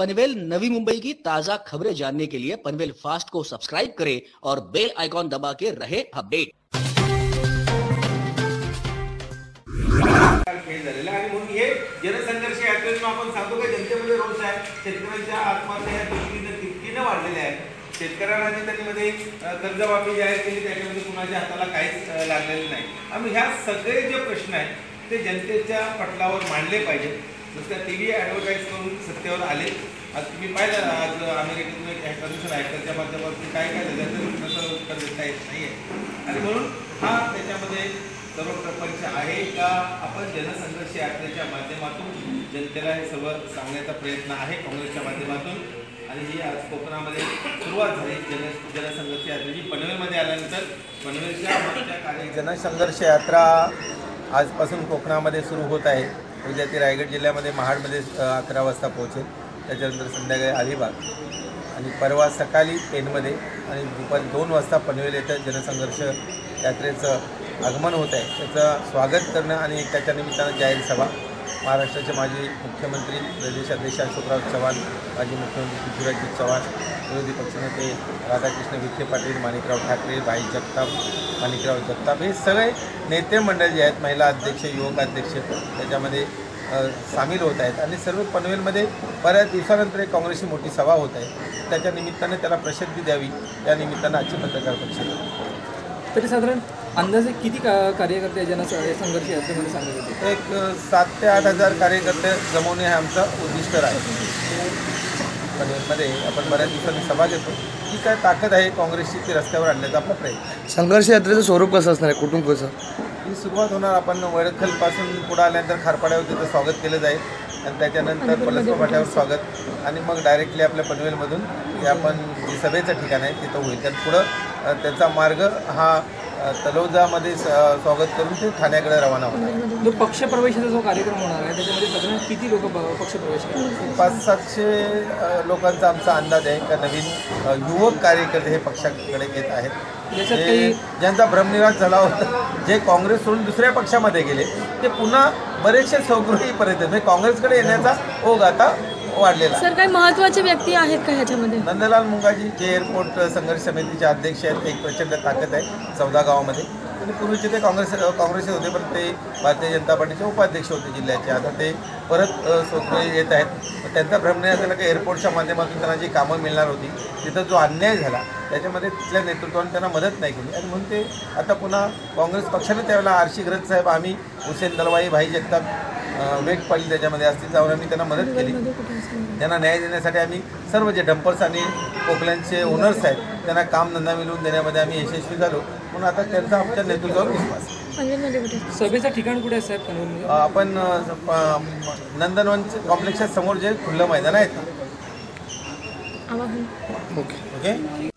पनवेल नवी मुंबई की ताज़ा खबरें जानने के लिए पनवेल फास्ट को सब्सक्राइब करें और बेल आइकॉन दबा के रहे अपडेट। झालेलं आणि हे जनसंघर्ष आपण सांगतो की, जनतेमध्ये रोष आहे. शेतकऱ्यांच्या आत्महत्या तितकीनं वाढलेल्या आहेत. शेतकऱ्यांना जे कर्जमाफी जाहीर केली त्याच्यामध्ये कुणाच्या हाताला काहीच लागलेलं नाही. आणि ह्या सगळे जे प्रश्न आहेत, ते जनतेच्या पटलावर मांडले पाहिजेत. नुसत्या टी व्ही ॲडव्हर्टाईज करून सत्तेवर आले. आज तुम्ही पाहिलं ना, आज अमेरिकेतून एक ॲक्टर्शन आहे त्याच्या माध्यमातून काय काय झालं तर प्रश्नाचं उत्तर देता येत नाही आहे आणि म्हणून हा त्याच्यामध्ये सर्व प्रपंच आहे का? आपण जनसंघर्ष यात्रेच्या माध्यमातून जनतेला हे सर्व सांगण्याचा प्रयत्न आहे काँग्रेसच्या माध्यमातून. आणि ही आज कोकणामध्ये सुरुवात झाली जन जनसंघर्ष यात्रेची पनवेलमध्ये आल्यानंतर. पनवेलच्या कार्य जनसंघर्ष यात्रा आजपासून कोकणामध्ये सुरू होत आहे. उद्या ती रायगड जिल्ह्यामध्ये महाडमध्ये अकरा वाजता पोहोचेल. त्याच्यानंतर संध्याकाळी अलिबाग. आणि परवा सकाळी पेनमध्ये आणि दुपारी दोन वाजता पनवेल येतं जनसंघर्ष यात्रेचं आगमन होत आहे. त्याचं स्वागत करणं आणि त्याच्या निमित्तानं जाहीर सभा. महाराष्ट्राचे माजी मुख्यमंत्री प्रदेशाध्यक्ष अशोकराव चव्हाण माजी मुख्यमंत्री पृथ्वीराजजी चव्हाण विरोधी पक्षनेते राधाकृष्ण विखे पाटील माणिकराव ठाकरे भाई जगताप माणिकराव जगताप हे सगळे नेते मंडळ जे आहेत महिला अध्यक्ष युवक अध्यक्ष त्याच्यामध्ये सामील होत आहेत. आणि सर्व पनवेलमध्ये बऱ्याच दिवसानंतर एक काँग्रेसची मोठी सभा होत आहे. त्याच्या निमित्ताने त्याला प्रसिद्धी द्यावी त्या निमित्तानं आजची पत्रकार परिषद. तरी साधारण अंदाजे किती का कार्यकर्ते जन संघर्ष यात्रेमध्ये सांगत होते एक सात ते आठ हजार कार्यकर्ते जमवणे हे आमचं उद्दिष्ट आहे पनवेलमध्ये आपण बऱ्याच दिवसांनी सभा घेतो. जी काय ताकद आहे काँग्रेसची ती रस्त्यावर आणण्याचा आपला प्रयत्न? संघर्ष यात्रेचं स्वरूप कसं असणार आहे? कुठून कसं? ही सुरुवात होणार आपण वडखलपासून पुढं आल्यानंतर खारपाड्यावर तिथं स्वागत केलं जाईल. आणि त्याच्यानंतर फाट्यावर स्वागत. आणि मग डायरेक्टली आपल्या पनवेलमधून हे आपण जे सभेचं ठिकाण आहे तिथं होईल. त्यात पुढं त्याचा मार्ग हा तलौजामध्ये स्वागत करून ते ठाण्याकडे रवाना होणार जो पक्षप्रवेशाचा जो कार्यक्रम होणार आहे त्याच्यामध्ये साधारण किती लोक पक्षप्रवेश करणार पाच सातशे लोकांचा आमचा अंदाज आहे का नवीन युवक कार्यकर्ते हे पक्षाकडे येत आहेत. ज्यांचा भ्रमनिराश झाला होता जे काँग्रेस सोडून दुसऱ्या पक्षामध्ये गेले ते पुन्हा बरेचसे स्वगृही परत येत म्हणजे काँग्रेसकडे येण्याचा ओघ आता वाढलेला. सर काही महत्त्वाचे व्यक्ती आहेत का ह्याच्यामध्ये? नंदलाल मुंगाजी जे एअरपोर्ट संघर्ष समितीचे अध्यक्ष आहेत एक प्रचंड ताकद आहे चौदा गावामध्ये. आणि पूर्वीचे ते काँग्रेस काँग्रेसचे होते पण ते भारतीय जनता पार्टीचे उपाध्यक्ष होते जिल्ह्याचे. आता ते परत स्वगृही येत आहेत. त्यांचा भ्रमणे झाला की एअरपोर्टच्या माध्यमातून त्यांना जी कामं मिळणार होती तिथं जो अन्याय झाला त्याच्यामध्ये तिथल्या नेतृत्वाने त्यांना मदत नाही केली. आणि म्हणून ते आता पुन्हा काँग्रेस पक्षाने त्यावेळेला आरशी गरज साहेब आम्ही हुसेन दलवाई भाई जगताप वेग पाटील त्याच्यामध्ये असतील जाऊन आम्ही त्यांना मदत केली. त्यांना न्याय देण्यासाठी आम्ही सर्व जे डंपर्स आणि पोकल्यांचे ओनर्स आहेत त्यांना कामधंदा मिळवून देण्यामध्ये आम्ही यशस्वी झालो. म्हणून आता त्यांचा आमच्या नेतृत्वावर विश्वास सभेचं ठिकाण कुठे आहे साहेब? आपण नंदनवन कॉम्प्लेक्सच्या समोर जे खुल्लं मैदान आहे. आवाहन. Okay okay